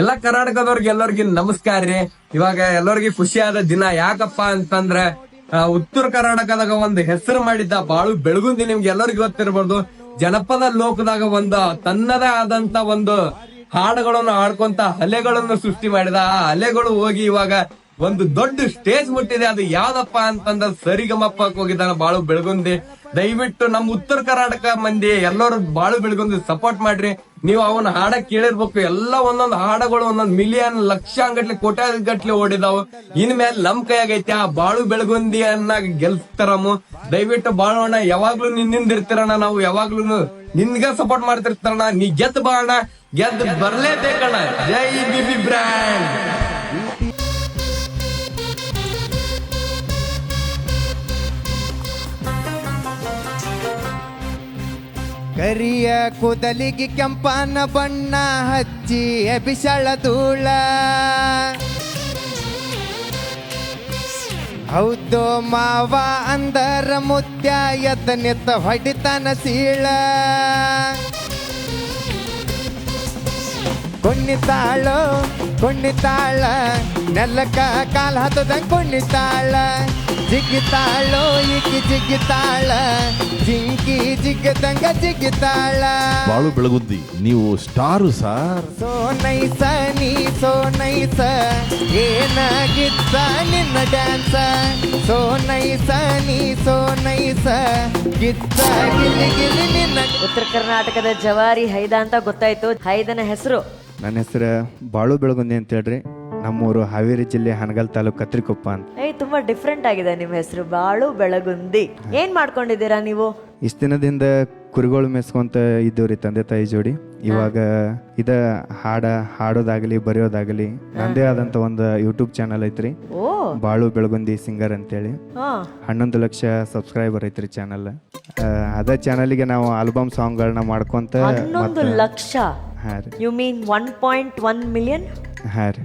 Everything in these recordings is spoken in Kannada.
ಎಲ್ಲ ಕರ್ನಾಟಕದವ್ರಿಗೆ ಎಲ್ಲರಿಗೂ ನಮಸ್ಕಾರ ರೀ. ಇವಾಗ ಎಲ್ಲರಿಗೂ ಖುಷಿಯಾದ ದಿನ ಯಾಕಪ್ಪ ಅಂತಂದ್ರ ಉತ್ತರ ಕರ್ನಾಟಕದಾಗ ಒಂದು ಹೆಸರು ಮಾಡಿದ್ದ ಬಾಳು ಬೆಳಗುಂದಿ ನಿಮ್ಗೆ ಎಲ್ಲರಿಗೂ ಗೊತ್ತಿರ್ಬೋದು. ಜನಪದ ಲೋಕದಾಗ ಒಂದು ತನ್ನದೇ ಆದಂತ ಒಂದು ಹಾಡುಗಳನ್ನು ಹಾಡ್ಕೊಂತ ಅಲೆಗಳನ್ನು ಸೃಷ್ಟಿ ಮಾಡಿದ. ಆ ಅಲೆಗಳು ಹೋಗಿ ಇವಾಗ ಒಂದು ದೊಡ್ಡ ಸ್ಟೇಜ್ ಮುಟ್ಟಿದೆ. ಅದು ಯಾವ್ದಪ್ಪ ಅಂತಂದ್ರೆ ಸರಿಗಮಪ್ಪ ಹೋಗಿದ್ದಾನ ಬಾಳು ಬೆಳಗುಂದಿ. ದಯವಿಟ್ಟು ನಮ್ಮ ಉತ್ತರ ಕರ್ನಾಟಕ ಮಂದಿ ಎಲ್ಲರೂ ಬಾಳು ಬೆಳಗುಂದಿ ಸಪೋರ್ಟ್ ಮಾಡ್ರಿ. ನೀವು ಅವನ ಹಾಡ ಕೇಳಿರ್ಬೇಕು. ಎಲ್ಲ ಒಂದೊಂದು ಹಾಡಗಳು, ಒಂದೊಂದು ಮಿಲಿಯನ್ ಲಕ್ಷ ಗಟ್ಲೆ ಕೋಟ್ಯಾದ ಗಟ್ಲೆ ಓಡಿದಾವು. ಇನ್ಮೇಲೆ ನಮ್ ಕೈಯಾಗೈತಿ ಆ ಬಾಳು ಬೆಳಗುಂದಿಯನ್ನ ಗೆಲ್ತಾರಮ್ಮ ದಯವಿಟ್ಟು ಅಣ್ಣ, ಯಾವಾಗ್ಲೂ ನಿನ್ನಿಂದ ಇರ್ತಿರಣ್ಣ ನಾವು. ಯಾವಾಗ್ಲೂ ನಿನ್ಗ ಸಪೋರ್ಟ್ ಮಾಡ್ತಿರ್ತಾರಣ್ಣ. ನೀ ಗೆದ್ದು ಬಾಳಣ್ಣ ಗೆದ್ದು ಬರ್ಲೇಬೇಕಣ್ಣ. ಜೈ ಬಿಬಿ ಬ್ರ್ಯಾಂಡ್. ಕರಿಯ ಕೂದಲಿಗೆ ಕೆಂಪನ ಬಣ್ಣ ಹಚ್ಚಿ ಎಬಿಸಳ ಧೂಳ. ಹೌದು ಮಾವ ಅಂದರ ಮುತ್ಯ ಎದ್ದ ನಿತ್ತ ಹೊಡಿತನ ಸೀಳ. ಕುಣ್ಣಿತಾಳು ಕುಣ್ಣಿತಾಳ ನೆಲಕ್ಕ ಕಾಲ್ ಹತ್ತದಂಗ ಕುಣ್ಣಿತಾಳ ಜಿಗಿತಾಳು ಈಕಿ ಜಿಗಿತಾಳ ಜಿಂಕಿ ಜಿಗ್ಗದಂಗ ಜಿಗಿತಾಳ. ಬಾಳು ಬೆಳಗುದ್ದಿ ನೀವು ಸ್ಟಾರು ಸಾರ್. ಸೋನೈಸ ನೀ ಸೋನೈಸ ಏನಾಗಿತ್ತ ನಿನ್ನ ಡ್ಯಾನ್ಸ. ಸೋನೈಸ ನೀ ಸೋನೈಸ ಗಿತ್ತ ಗಿಲಿ ಗಿಲಿ ನಿನ್ನ ಉತ್ತರ ಕರ್ನಾಟಕದ ಜವಾರಿ ಹೈದ ಅಂತ ಗೊತ್ತಾಯ್ತು. ಹೈದನ ಹೆಸರು? ನನ್ನ ಹೆಸರು ಬಾಳು ಬೆಳಗುಂದಿ ಅಂತ ಹೇಳ್ರಿ. ನಮ್ಮೂರು ಹಾವೇರಿ ಜಿಲ್ಲೆ ಹನಗಲ್ ತಾಲೂಕು ಕತ್ರಿಕೊಪ್ಪ ಅಂತ. ಏಯ್ ತುಂಬಾ ಡಿಫ್ರೆಂಟ್ ಆಗಿದೆ ನಿಮ್ಮ ಹೆಸರು. ಬಾಳು ಬೆಳಗುಂದಿ. ಏನ್ ಮಾಡ್ಕೊಂಡಿದ್ದೀರಾ ನೀವು? ಇಷ್ಟ ದಿನದಿಂದ ಕುರಿಗಳು ಮೆಸ್ಕೊಂತ ಇದ್ದೇವ್ರಿ ತಂದೆ ತಾಯಿ ಜೋಡಿ. ಇವಾಗ ಇದ ಹಾಡ ಹಾಡೋದಾಗಲಿ ಬರೆಯೋದಾಗಲಿ ನಂದೇ ಆದಂತ ಒಂದು ಯೂಟ್ಯೂಬ್ ಚಾನಲ್ ಐತ್ರಿ. ಓ. ಬಾಳು ಬೆಳಗುಂದಿ ಸಿಂಗರ್ ಅಂತೇಳಿ. ಹಾ. ಹನ್ನೊಂದು ಲಕ್ಷ ಸಬ್ಸ್ಕ್ರೈಬರ್ ಐತ್ರಿ ಚಾನಲ್ ಅದ ಚಾನಲ್ಗೆ ನಾವು ಆಲ್ಬಮ್ ಸಾಂಗ್ಗಳನ್ನ ಮಾಡ್ಕೊಂತ ಹನ್ನೊಂದು ಲಕ್ಷ? ಹಾ ರೀ. You mean one point one million ಹಾ ರೀ.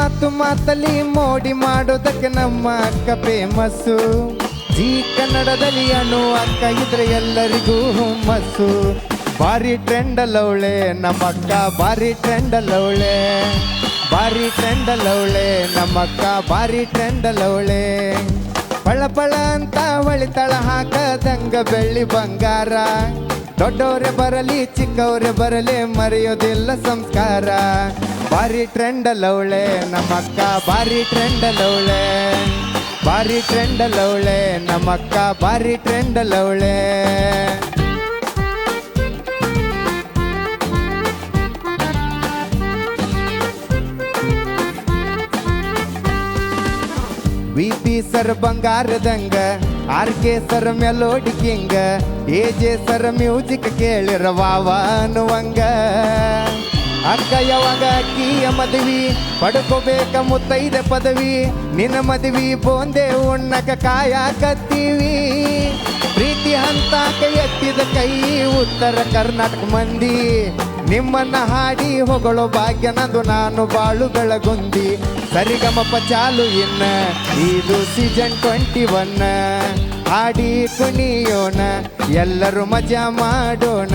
ಮಾತು ಮಾತಲ್ಲಿ ಮೋಡಿ ಮಾಡೋದಕ್ಕೆ ನಮ್ಮ ಅಕ್ಕ ಫೇಮಸ್ಸು ಈ ಕನ್ನಡದಲ್ಲಿ ಅನು ಅಕ್ಕ ಇದ್ರೆ ಎಲ್ಲರಿಗೂ ಹುಮ್ಮಸ್ಸು. ಭಾರಿ ಟ್ರೆಂಡ್ ಅಲ್ಲವಳೆ ನಮ್ಮ ಅಕ್ಕ ಭಾರಿ ಟ್ರೆಂಡ್ ಅಲ್ಲವಳೆ ಭಾರಿ ಟ್ರೆಂಡ್ ಅಲ್ಲವಳೆ ನಮ್ಮ ಅಕ್ಕ ಭಾರಿ ಟ್ರೆಂಡ್ ಅಲ್ಲವಳೆ ಪಳ ಪಳ ಅಂತ ತಳ ಹಾಕದಂಗ ಬೆಳ್ಳಿ ಬಂಗಾರ. ದೊಡ್ಡವರೇ ಬರಲಿ, ಚಿಕ್ಕವರೇ ಬರಲಿ, ಮರೆಯೋದಿಲ್ಲ ಸಂಸ್ಕಾರ. ಭಾರಿ ಟ್ರೆಂಡ್ ಅಲ್ಲವಳೆ ನಮ್ಮ ಅಕ್ಕ ಭಾರಿ ಟ್ರೆಂಡ್ ಅಲ್ಲವಳೆ ಭಾರಿ ಟ್ರೆಂಡ್ ಅಲ್ಲವಳೆ ನಮ್ಮ ಅಕ್ಕ ಭಾರಿ ಟ್ರೆಂಡ್ ಅಲ್ಲವಳೆ V P sir ಬಂಗಾರದಂಗ R K sir melody king A J sir music ಕೇಳಿರ ವಾವ ಅನ್ನುವಂಗ. ಅಕ್ಕ ಯಾವಾಗ ಅಕ್ಕಿಯ ಮದುವಿ, ಪಡ್ಕೋಬೇಕ ಮುತ್ತೈದ ಪದವಿ. ನಿನ್ನ ಮದುವಿ ಬೋಂದೆ ಉಣ್ಣಕ ಕಾಯಕತ್ತೀವಿ ಪ್ರೀತಿ ಹಂತ ಎತ್ತಿದ ಕೈ, ಉತ್ತರ ಕರ್ನಾಟಕ ಮಂದಿ. ನಿಮ್ಮನ್ನ ಹಾಡಿ ಹೊಗಳೋ ಭಾಗ್ಯ ನಂದು, ನಾನು ಬಾಳು ಗುಂದಿ. ಸರಿಗಮ ಚಾಲು ಇನ್ನ, ಇದು ಸೀಸನ್ ಟ್ವೆಂಟಿ ಒನ್ ಹಾಡಿ ಕುಣಿಯೋಣ, ಎಲ್ಲರೂ ಮಜಾ ಮಾಡೋಣ.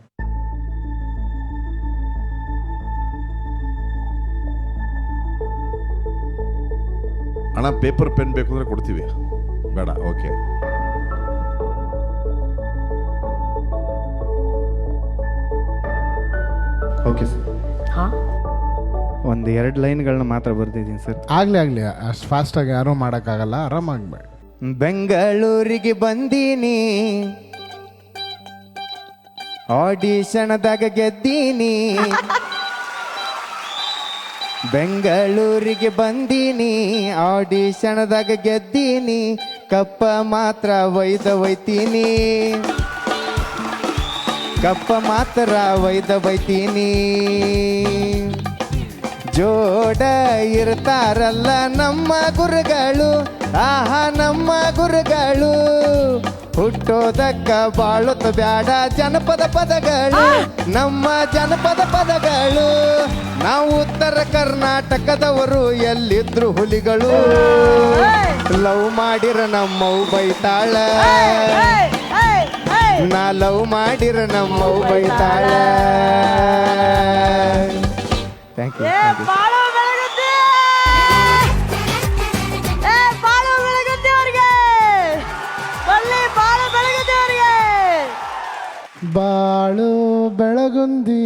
ಅಣ್ಣ ಪೇಪರ್ ಪೆನ್ ಬೇಕು ಅಂದರೆ ಕೊಡ್ತೀವಿ. ಬೇಡ ಓಕೆ ಓಕೆ ಸರ್ ಹಾಂ? ಒಂದು ಎರಡು ಲೈನ್ಗಳನ್ನ ಮಾತ್ರ ಬರ್ದಿದ್ದೀನಿ ಸರ್ ಆಗ್ಲಿ ಆಗ್ಲಿ ಅಷ್ಟು ಫಾಸ್ಟಾಗಿ ಯಾರೂ ಮಾಡೋಕ್ಕಾಗಲ್ಲ ಆರಾಮಾಗ್ಬೇಡ ಬೆಂಗಳೂರಿಗೆ ಬಂದೀನಿ. ಆಡಿಷನ್ದಾಗ ಗೆದ್ದೀನಿ. ಬೆಂಗಳೂರಿಗೆ ಬಂದೀನಿ ಆಡಿಷನ್ದಾಗ ಗೆದ್ದೀನಿ ಕಪ್ಪ ಮಾತ್ರ ಒಯ್ದ ಒಯ್ತೀನಿ. ಕಪ್ಪ ಮಾತ್ರ ಒಯ್ದ ಒಯ್ತೀನಿ. ಜೋಡ ಇರ್ತಾರಲ್ಲ ನಮ್ಮ ಗುರುಗಳು ಆಹಾ ನಮ್ಮ ಗುರುಗಳು. ಹುಟ್ಟೋದಕ್ಕ ಬಾಳುತ್ತ ಬ್ಯಾಡ ಜನಪದ ಪದಗಳು ನಮ್ಮ ಜನಪದ ಪದಗಳು. ನಾವು ಉತ್ತರ ಕರ್ನಾಟಕದವರು ಎಲ್ಲಿದ್ರು ಹುಲಿಗಳು. ಲವ್ ಮಾಡಿರ ನಮ್ಮವು ಬೈತಾಳ. ನಾ ಲವ್ ಮಾಡಿರ ನಮ್ಮವು ಬೈತಾಳ. ಥ್ಯಾಂಕ್ ಯು ಬಾಳು ಬೆಳಗುತ್ತಿ!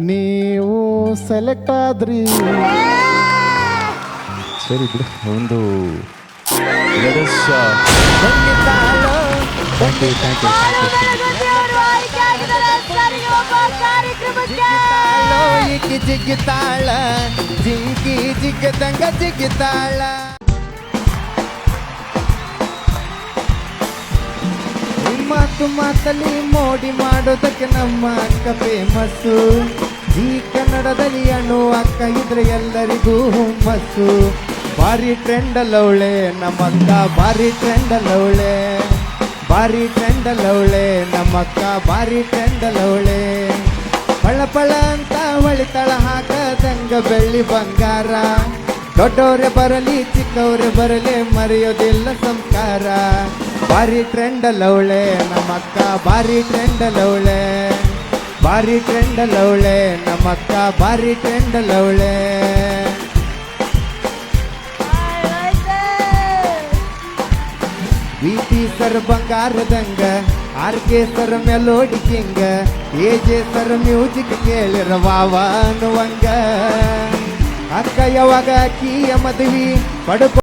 ನೀವು ಸೆಲೆಕ್ಟ್ ಆದ್ರಿ. ಸರಿ ಬಿಡು ಒಂದು Let us, uh, ಆಯ್ಕೆ ಆಗಿದ್ದಾರೆ ಸರಿಗಮಪ ಕಾರ್ಯಕ್ರಮಕ್ಕೆ ಈಕಿ ಜಿಗ್ಗಿತಾಳ ಜಿಂಕಿ ಜಿಗ್ಗದಂಗ ಜಿಗ್ಗಿತಾಳ ಮಾತು ಮಾತಲ್ಲಿ ಮೋಡಿ ಮಾಡೋದಕ್ಕೆ ನಮ್ಮ ಅಕ್ಕ ಫೇಮಸ್ಸು ಈ ಕನ್ನಡದಲ್ಲಿ ಅಣ್ಣು ಅಕ್ಕ ಇದ್ರೆ ಎಲ್ಲರಿಗೂ ಹುಮ್ಮಸ್ಸು. ಭಾರಿ ಟ್ರೆಂಡ್ ಅಲ್ಲವಳೆ ನಮ್ಮಕ್ಕ ಭಾರಿ ಟ್ರೆಂಡ್ ಅಲ್ಲವಳೆ ಭಾರಿ ಟ್ರೆಂಡ್ ಅಲ್ಲವಳೆ ನಮ್ಮಕ್ಕ ಭಾರಿ ಟ್ರೆಂಡ್ ಅಲ್ಲವಳೆ ಪಳ ಅಂತ ಹೊಳಿತಳ ಹಾಕದಂಗ ಬೆಳ್ಳಿ ಬಂಗಾರ. ದೊಡ್ಡವ್ರೆ ಬರಲಿ, ಚಿಕ್ಕವ್ರೆ ಬರಲಿ, ಮರೆಯೋದಿಲ್ಲ ಸಂಸ್ಕಾರ ಭಾರಿ ಟ್ರೆಂಡ್ ಲವಳೆ ನಮ್ಮಕ್ಕ ಬಾರಿ ಟ್ರೆಂಡ್ ಲವಳೆ ಬಾರಿ ಟ್ರೆಂಡ್ ಲವಳೆ ನಮ್ಮಕ್ಕ ಬಾರಿ ಟ್ರೆಂಡ್ ಅಲ್ಲವಳೆ VT sir ಬಂಗಾರದಂಗ R K sir melody king A J sir music ಕೇಳಿರ ವಾವ ಅನ್ನುವಂಗ. ಅಕ್ಕ ಯಾವಾಗ ಕೀಯ ಮದುವೆ ಪಡ್ಕೊ